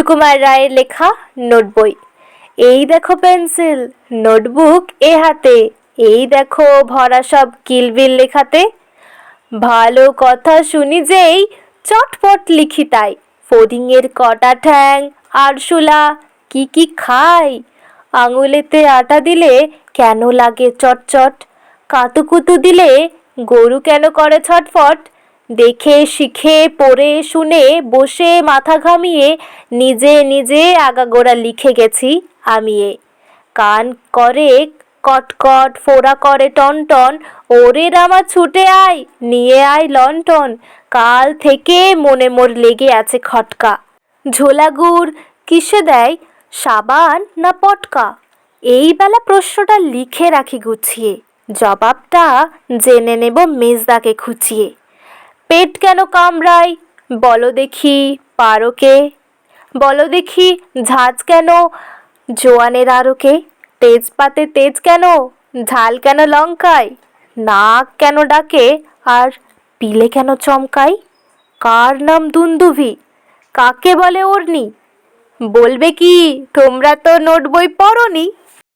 সুকুমার রায়ের লেখা নোট বই। এই দেখো পেন্সিল নোটবুক এ হাতে। এই দেখো ভরা সব কিলবিল লেখাতে। ভালো কথা শুনি যেই চটপট লিখি তাই। ফড়িংয়ের কটা ঠ্যাং আরশোলা কি কি খাই? আঙুলেতে আটা দিলে কেন লাগে চটচট? কাতুকুতু দিলে গরু কেন করে ছটফট? দেখে, শিখে, পড়ে, শুনে, বসে, মাথা ঘামিয়ে নিজে নিজে আগাগোড়া লিখে গেছি আমি এ। কান করে কটকট ফোড়া করে টনটন ওরে রামা ছুটে আয়, নিয়ে আয় লন্ঠন কাল থেকে মনে মোর লেগে আছে খটকা। ঝোলা গুড় কিসে দেয়, সাবান না পটকা? এই বেলা প্রশ্নটা লিখে রাখি গুছিয়ে, জবাবটা জেনে নেব মেজদাকে খুঁচিয়ে। পেট কেন কামড়ায়? বলো দেখি পারোকে বলো দেখি, ঝাঁজ কেন? জোয়ানের আরোকে তেজপাতে তেজ কেন? ঝাল কেন লঙ্কায়? নাক কেন ডাকে? আর পিলে কেন চমকায়? কার নাম দুন্দুভি? কাকে বলে ওরনি বলবে কি, তোমরা তো নোট বই পড়নি?